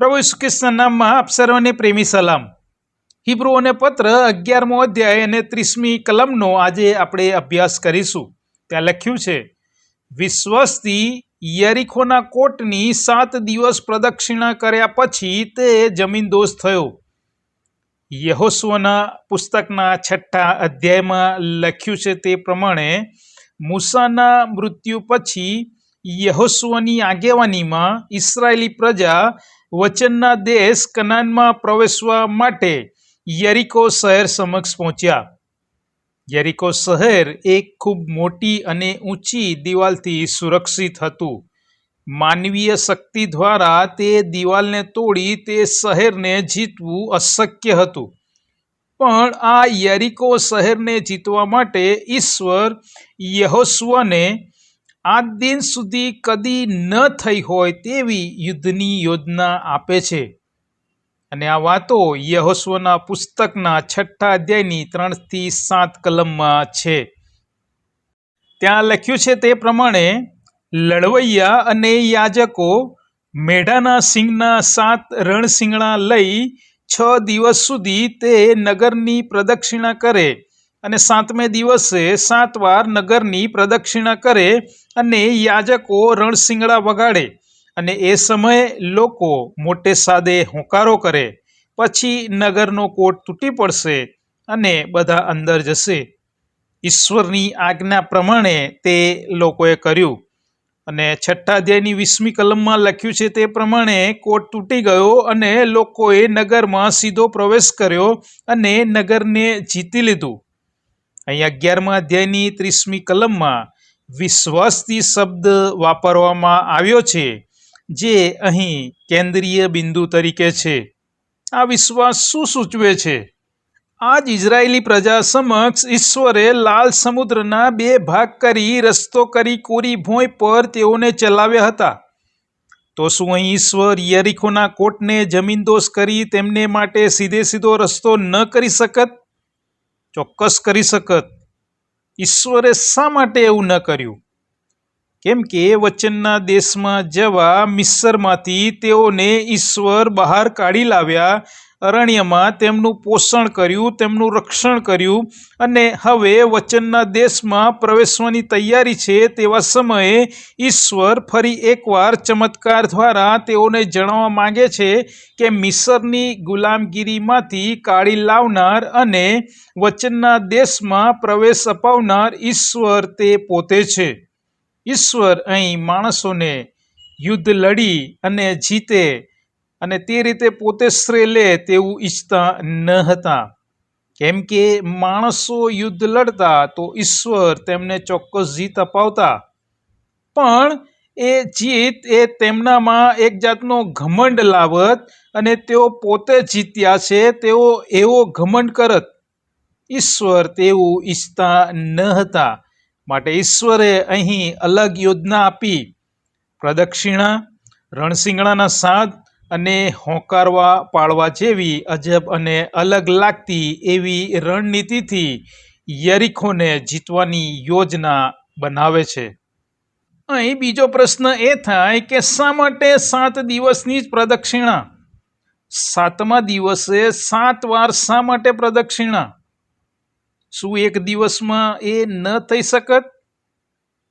પ્રભુ ઈસુ નામમાં આપ સર્વને પ્રેમી સલામ. હિબ્રુઓને પત્ર અગિયારમો અધ્યાય અને ત્રીસમી કલમનો આજે આપણે અભ્યાસ કરીશું. ત્યાં લખ્યું છે, વિશ્વસ્તી યરીખોના કોટની સાત દિવસ પ્રદક્ષિણા કર્યા પછી તે જમીનદોષ થયો. યહોસ્વના પુસ્તકના છઠ્ઠા અધ્યાયમાં લખ્યું છે તે પ્રમાણે, મૂસાના મૃત્યુ પછી યહોસ્વની આગેવાનીમાં ઇસરાયેલી પ્રજા વચનના દેશ કનાનમાં પ્રવેશવા માટે યરિકો શહેર સમક્ષ પહોંચ્યા. યરિકો શહેર એક ખૂબ મોટી અને ઊંચી દિવાલથી સુરક્ષિત હતું. માનવીય શક્તિ દ્વારા તે દિવાલને તોડી તે શહેરને જીતવું અશક્ય હતું. પણ આ યરિકો શહેરને જીતવા માટે ઈશ્વર યહોસ્વને આજ દિન સુધી કદી ન થઈ હોય તેવી યુદ્ધની યોજના આપે છે. અને આ વાતો યહોસ્વના પુસ્તકના છઠ્ઠા અધ્યાયની ત્રણથી સાત કલમમાં છે. ત્યાં લખ્યું છે તે પ્રમાણે, લડવૈયા અને યાજકો મેઢાના સિંગના સાત રણસિંગણા લઈ છ દિવસ સુધી તે નગરની પ્રદક્ષિણા કરે અને સાતમે દિવસે સાત વાર નગરની પ્રદક્ષિણા કરે અને યાજકો રણસિંગડા વગાડે. અને એ સમયે લોકો મોટે સાદે હોંકારો કરે. પછી નગરનો કોટ તૂટી પડશે અને બધા અંદર જશે. ઈશ્વરની આજ્ઞા પ્રમાણે તે લોકોએ કર્યું. અને છઠ્ઠા અધ્યાયની વીસમી કલમમાં લખ્યું છે તે પ્રમાણે કોટ તૂટી ગયો અને લોકોએ નગરમાં સીધો પ્રવેશ કર્યો અને નગરને જીતી લીધું. અહીં અગિયારમા અધ્યાયની ત્રીસમી કલમમાં વિશ્વાસથી શબ્દ વાપરવામાં આવ્યો છે, જે અહીં કેન્દ્રીય બિંદુ તરીકે છે. આ વિશ્વાસ શું સૂચવે છે? આજ ઇઝરાયેલી પ્રજા સમક્ષ ઈશ્વરે લાલ સમુદ્રના બે ભાગ કરી, રસ્તો કરી, કોરી, ભોંય પર તેઓને ચલાવ્યા હતા. તો શું અહીં ઈશ્વર યરીખોના કોટને જમીનદોષ કરી તેમને માટે સીધે સીધો રસ્તો ન કરી શકત? ચોક્કસ કરી શકત. ઈશ્વરે શા માટે એવું ન કર્યું? કેમ કે વચનના દેશમાં જવા મિસરમાંથી તેઓને ઈશ્વર બહાર કાઢી લાવ્યા અરણ્યમાં તેમનું પોષણ કર્યું, તેમનું રક્ષણ કર્યું અને હવે વચનના દેશમાં પ્રવેશવાની તૈયારી છે તેવા સમયે ઈશ્વર ફરી એકવાર ચમત્કાર દ્વારા તેઓને જણાવવા માંગે છે કે મિસરની ગુલામગીરીમાંથી કાઢી લાવનાર અને વચનના દેશમાં પ્રવેશ અપાવનાર ઈશ્વર તે પોતે છે. ઈશ્વર અહીં માણસોને યુદ્ધ લડી અને જીતે અને તે રીતે પોતે શ્રેય લે તેવું ઈચ્છતા ન હતા. કેમ કે માણસો યુદ્ધ લડતા તો ઈશ્વર તેમને ચોક્કસ જીત અપાવતા. પણ એ જીત એ તેમનામાં એક જાતનો ઘમંડ લાવત અને તેઓ પોતે જીત્યા છે તેઓ એવો ઘમંડ કરત. ઈશ્વર તેવું ઈચ્છતા ન હતા. માટે ઈશ્વરે અહીં અલગ યોજના આપી. પ્રદક્ષિણા, રણસિંગણાના સાદ અને હોંકારવા પાડવા જેવી અજબ અને અલગ લાગતી એવી રણનીતિથી યરીખોને જીતવાની યોજના બનાવે છે. અહીં બીજો પ્રશ્ન એ થાય કે શા માટે સાત દિવસની જ પ્રદક્ષિણા? સાતમા દિવસે સાત વાર શા માટે પ્રદક્ષિણા? શું એક દિવસમાં એ ન થઈ શકત?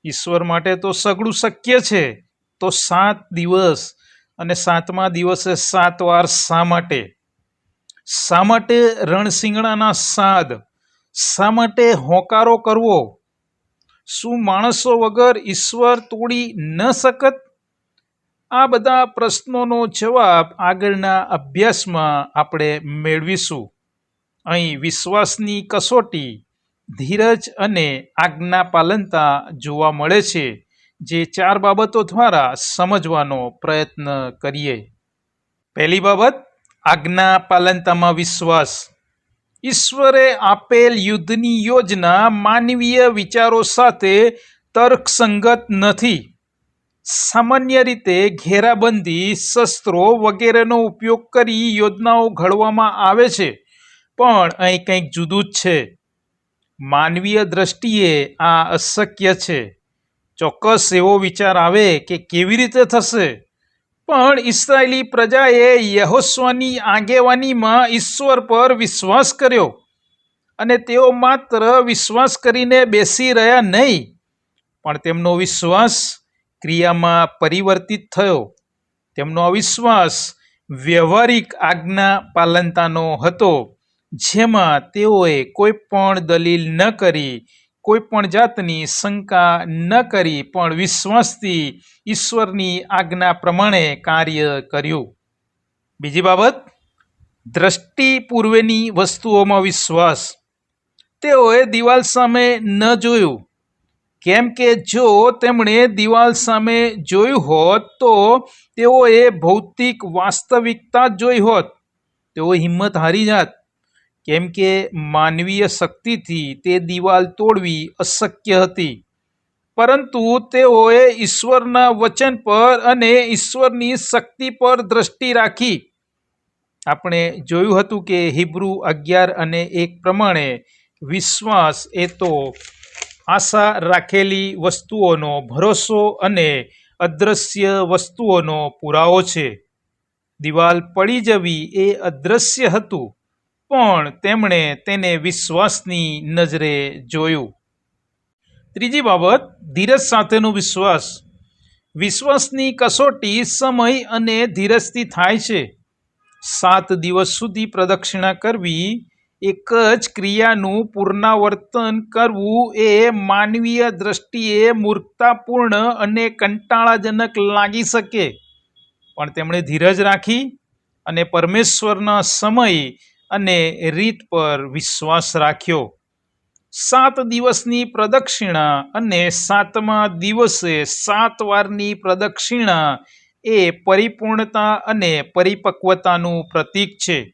ઈશ્વર માટે તો સઘળું શક્ય છે. તો સાત દિવસ અને સાતમા દિવસે સાત વાર શા માટે? શા માટે રણસિંગણાના સાદ? શા માટે હોંકારો કરવો? શું માણસો વગર ઈશ્વર તોડી ન શકત? આ બધા પ્રશ્નોનો જવાબ આગળના અભ્યાસમાં આપણે મેળવીશું. અહીં વિશ્વાસની કસોટી ધીરજ અને આજ્ઞા પાલનતા જોવા મળે છે. જે ચાર બાબતો દ્વારા સમજવાનો પ્રયત્ન કરીએ. પહેલી બાબત, આજ્ઞા પાલનતામાં વિશ્વાસ. ઈશ્વરે આપેલ યુદ્ધની યોજના માનવીય વિચારો સાથે તર્કસંગત નથી. સામાન્ય રીતે ઘેરાબંધી, શસ્ત્રો વગેરેનો ઉપયોગ કરી યોજનાઓ ઘડવામાં આવે છે, પણ અહીં કંઈક જુદું જ છે. માનવીય દ્રષ્ટિએ આ અશક્ય છે. ચોક્કસ એવો વિચાર આવે કે કેવી રીતે થશે? પણ ઇસરાયેલી પ્રજાએ યહોસ્વાની આગેવાનીમાં ઈશ્વર પર વિશ્વાસ કર્યો અને તેઓ માત્ર વિશ્વાસ કરીને બેસી રહ્યા નહીં, પણ તેમનો વિશ્વાસ ક્રિયામાં પરિવર્તિત થયો. તેમનો અવિશ્વાસ વ્યવહારિક આજ્ઞા પાલનતાનો હતો, જેમાં તેઓએ કોઈ પણ દલીલ ન કરી કોઈ પણ જાતની શંકા ન કરી, પણ વિશ્વાસથી ઈશ્વરની આજ્ઞા પ્રમાણે કાર્ય કર્યું. બીજી બાબત, દ્રષ્ટિ પૂર્વેની વસ્તુઓમાં વિશ્વાસ. તેઓએ દિવાલ સામે ન જોયું. કેમ કે જો તેમણે દિવાલ સામે જોયું હોત, તો તેઓએ ભૌતિક વાસ્તવિકતા જોઈ હોત. તેઓ હિંમત હારી જાત. કેમ કે માનવીય શક્તિથી તે દિવાલ તોડવી અશક્ય હતી. પરંતુ તેઓએ ઈશ્વરના વચન પર અને ઈશ્વરની શક્તિ પર દ્રષ્ટિ રાખી. આપણે જોયું હતું કે હિબ્રુ અગિયાર અને એક પ્રમાણે વિશ્વાસ એ તો આશા રાખેલી વસ્તુઓનો ભરોસો અને અદ્રશ્ય વસ્તુઓનો પુરાવો છે. દિવાલ પડી જવી એ અદ્રશ્ય હતું. પણ તેમણે તેને વિશ્વાસની નજરે જોયું. ત્રીજી બાબત, ધીરજ સાથેનો વિશ્વાસ. વિશ્વાસની કસોટી સમય અને ધીરજથી થાય છે. સાત દિવસ સુધી પ્રદક્ષિણા કરવી એક જ ક્રિયાનું પુનરાવર્તન કરવું એ માનવીય દ્રષ્ટિએ મૂર્ખતાપૂર્ણ અને કંટાળાજનક લાગી શકે. પણ તેમણે ધીરજ રાખી અને પરમેશ્વરના સમય અને રીત પર વિશ્વાસ રાખ્યો. સાત દિવસની પ્રદક્ષિણા અને સાતમા દિવસે સાત વારની પ્રદક્ષિણા એ પરિપૂર્ણતા અને પરિપક્વતાનું પ્રતીક છે.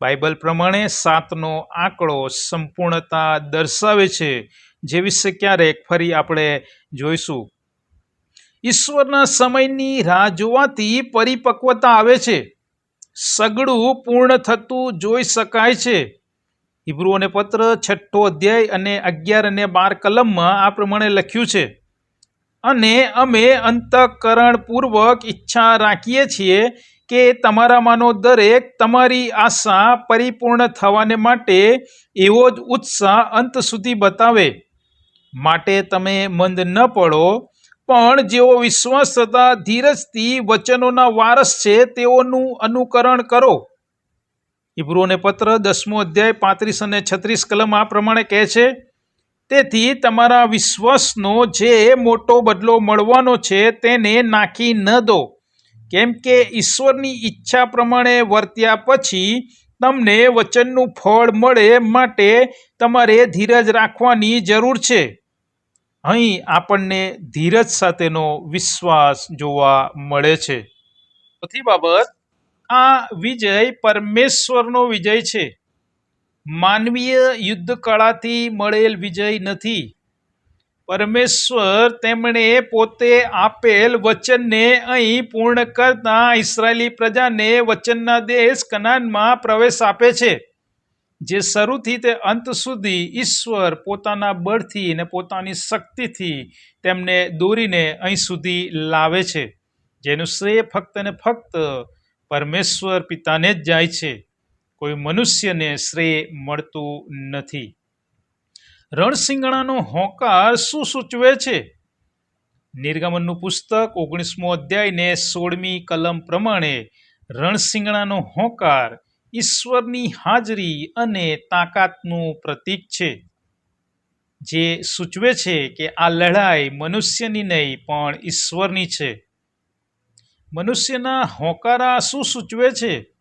બાઇબલ પ્રમાણે સાતનો આંકડો સંપૂર્ણતા દર્શાવે છે, જે વિશે ક્યારેક ફરી આપણે જોઈશું. ઈશ્વરના સમયની રાહ જોવાથી પરિપક્વતા આવે છે. સગડું પૂર્ણ થતું જોઈ શકાય છે. હિબ્રુઓને પત્ર, છઠ્ઠો અધ્યાય અને અગિયાર અને બાર કલમમાં આ પ્રમાણે લખ્યું છે. અને અમે અંતઃકરણપૂર્વક ઈચ્છા રાખીએ છીએ કે તમારામાંનો દરેક તમારી આશા પરિપૂર્ણ થવાને માટે એવો જ ઉત્સાહ અંત સુધી બતાવે. માટે તમે મંદ ન પડો પણ જેઓ વિશ્વાસ તથા ધીરજથી વચનોના વારસ છે, તેઓનું અનુકરણ કરો. ઇબ્રુઓને પત્ર દસમો અધ્યાય પાંત્રીસ અને છત્રીસ કલમ આ પ્રમાણે કહે છે, તેથી તમારા વિશ્વાસનો જે મોટો બદલો મળવાનો છે, તેને નાખી ન દો. કેમ કે ઈશ્વરની ઈચ્છા પ્રમાણે વર્ત્યા પછી તમને વચનનું ફળ મળે માટે તમારે ધીરજ રાખવાની જરૂર છે. અહીં આપણને ધીરજ સાથેનો વિશ્વાસ જોવા મળે છે. ચોથી બાબત, આ વિજય પરમેશ્વરનો વિજય છે. માનવીય યુદ્ધ કળાથી મળેલ વિજય નથી. પરમેશ્વર તેમણે પોતે આપેલ વચનને અહીં પૂર્ણ કરતા ઇસરાયેલી પ્રજાને વચનના દેશ કનાનમાં પ્રવેશ આપે છે. જે શરૂથી તે અંત સુધી ઈશ્વર પોતાના બળથી અને પોતાની શક્તિથી તેમને દોરીને અહીં સુધી લાવે છે. જેનું શ્રેય ફક્ત ને ફક્ત પરમેશ્વર પિતાને જ જાય છે. કોઈ મનુષ્યને શ્રેય મળતું નથી. રણસિંગણાનો હોંકાર શું સૂચવે છે? નિર્ગમનનું પુસ્તક ઓગણીસમો અધ્યાયને સોળમી કલમ પ્રમાણે રણસિંગણાનો હોંકાર ઈશ્વરની હાજરી અને તાકાતનું પ્રતીક છે. જે સૂચવે છે કે આ લડાઈ મનુષ્યની નહીં, પણ ઈશ્વરની છે. મનુષ્યના હોકારા શું સૂચવે છે?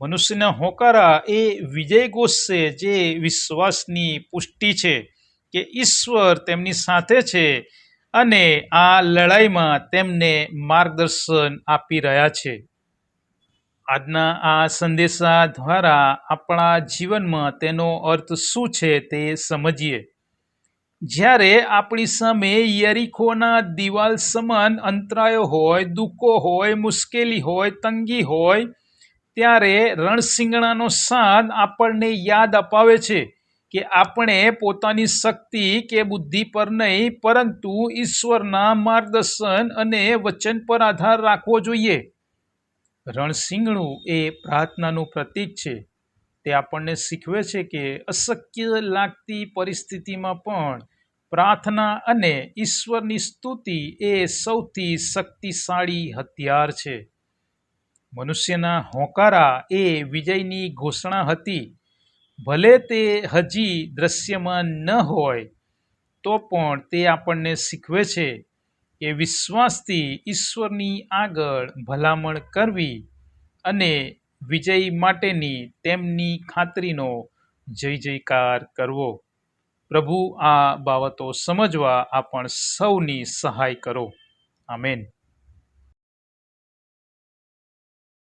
મનુષ્યના હોંકારા એ વિજય ઘોષ છે જે વિશ્વાસની પુષ્ટિ છે કે ઈશ્વર તેમની સાથે છે અને આ લડાઈમાં તેમને માર્ગદર્શન આપી રહ્યા છે. આજના આ સંદેશા દ્વારા આપણા જીવનમાં તેનો અર્થ શું છે તે સમજીએ. જ્યારે આપણી સામે યરીખોના દિવાલ સમાન અંતરાયો હોય, દુઃખો હોય, મુશ્કેલી હોય, તંગી હોય, ત્યારે રણસિંગણાનો સાદ આપણને યાદ અપાવે છે કે આપણે પોતાની શક્તિ કે બુદ્ધિ પર નહીં, પરંતુ ઈશ્વરના માર્ગદર્શન અને વચન પર આધાર રાખવો જોઈએ. રણસિંગણું એ પ્રાર્થનાનું પ્રતીક છે. તે આપણને શીખવે છે કે અશક્ય લાગતી પરિસ્થિતિમાં પણ પ્રાર્થના અને ઈશ્વરની સ્તુતિ એ સૌથી શક્તિશાળી હથિયાર છે. મનુષ્યના હોંકારા એ વિજયની ઘોષણા હતી. ભલે તે હજી દ્રશ્યમાન ન હોય, તો પણ તે આપણને શીખવે છે કે વિશ્વાસથી ઈશ્વરની આગળ ભલામણ કરવી અને વિજય માટેની તેમની ખાતરીનો જય જયકાર કરવો. પ્રભુ આ બાબતો સમજવા આપણ સૌની સહાય કરો. આમેન.